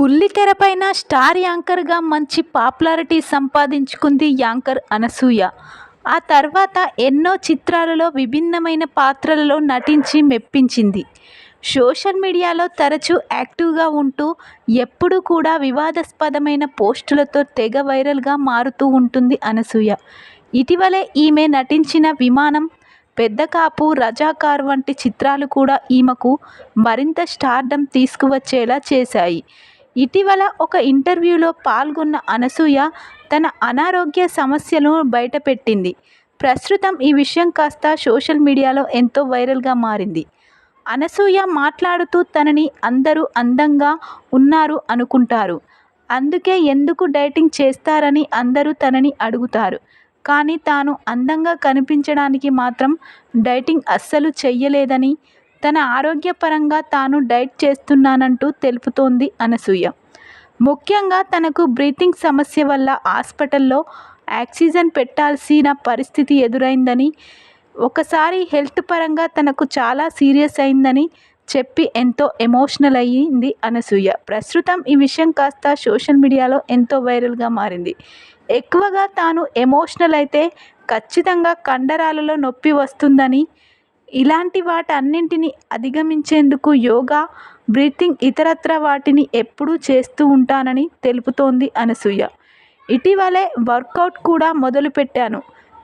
బుల్లితెరపైన star యాంకర్గా మంచి popularity సంపాదించుకుంది anchor Anasuya. ఆ తర్వాత ఎన్నో చిత్రాలలో విభిన్నమైన పాత్రలలో నటించి మెప్పించింది. సోషల్ మీడియాలో తరచూ యాక్టివ్గా ఉంటూ ఎప్పుడూ కూడా వివాదాస్పదమైన పోస్టులతో తెగ వైరల్గా మారుతూ ఉంటుంది అనసూయ. ఇటీవలే ఈమె నటించిన విమానం పెద్ద కాపు రజాకార్ వంటి చిత్రాలు కూడా ఈమెకు మరింత స్టార్డమ్ తీసుకువచ్చేలా చేశాయి. ఇటీవల ఒక ఇంటర్వ్యూలో పాల్గొన్న అనసూయ తన అనారోగ్య సమస్యను బయటపెట్టింది. ప్రస్తుతం ఈ విషయం కాస్త సోషల్ మీడియాలో ఎంతో వైరల్గా మారింది. అనసూయ మాట్లాడుతూ తనని అందరూ అందంగా ఉన్నారు అనుకుంటారు. అందుకే ఎందుకు డైటింగ్ చేస్తారని అందరూ తనని అడుగుతారు. కానీ తాను అందంగా కనిపించడానికి మాత్రం డైటింగ్ అస్సలు చెయ్యలేదని తన ఆరోగ్యపరంగా తాను డైట్ చేస్తున్నానంటూ తెలుపుతోంది అనసూయ. ముఖ్యంగా తనకు బ్రీతింగ్ సమస్య వల్ల హాస్పిటల్లో ఆక్సిజన్ పెట్టాల్సిన పరిస్థితి ఎదురైందని ఒకసారి హెల్త్ పరంగా తనకు చాలా సీరియస్ అయిందని చెప్పి ఎంతో ఎమోషనల్ అయ్యింది అనసూయ. ప్రస్తుతం ఈ విషయం కాస్త సోషల్ మీడియాలో ఎంతో వైరల్గా మారింది. ఎక్కువగా తాను ఎమోషనల్ అయితే ఖచ్చితంగా కండరాలలో నొప్పి వస్తుందని ఇలాంటి వాటన్నింటిని అధిగమించేందుకు యోగా బ్రీతింగ్ ఇతరత్ర వాటిని ఎప్పుడూ చేస్తూ ఉంటానని తెలుపుతోంది అనసూయ. ఇటీవలే వర్కౌట్ కూడా మొదలుపెట్టాను.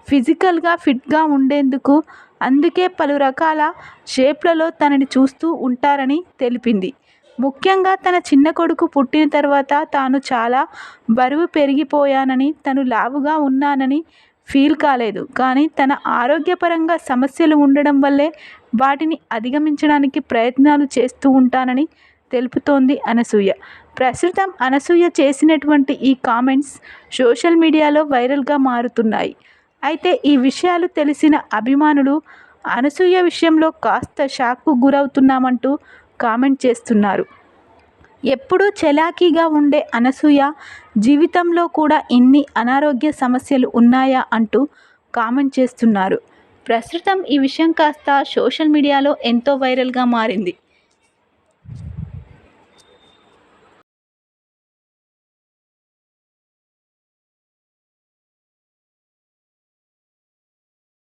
ఫిజికల్గా ఫిట్గా ఉండేందుకు అందుకే పలు రకాల షేప్లలో తనని చూస్తూ ఉంటారని తెలిపింది. ముఖ్యంగా తన చిన్న కొడుకు పుట్టిన తర్వాత తాను చాలా బరువు పెరిగిపోయానని తను లావుగా ఉన్నానని ఫీల్ కాలేదు. కానీ తన ఆరోగ్యపరంగా సమస్యలు ఉండడం వల్లే వాటిని అధిగమించడానికి ప్రయత్నాలు చేస్తూ ఉంటానని తెలుపుతోంది అనసూయ. ప్రస్తుతం అనసూయ చేసినటువంటి ఈ కామెంట్స్ సోషల్ మీడియాలో వైరల్గా మారుతున్నాయి. అయితే ఈ విషయాలు తెలిసిన అభిమానులు అనసూయ విషయంలో కాస్త షాక్కు గురవుతున్నామంటూ కామెంట్ చేస్తున్నారు. ఎప్పుడూ చలాకీగా ఉండే అనసూయ జీవితంలో కూడా ఇన్ని అనారోగ్య సమస్యలు ఉన్నాయా అంటూ కామెంట్ చేస్తున్నారు. ప్రస్తుతం ఈ విషయం కాస్త సోషల్ మీడియాలో ఎంతో వైరల్గా మారింది.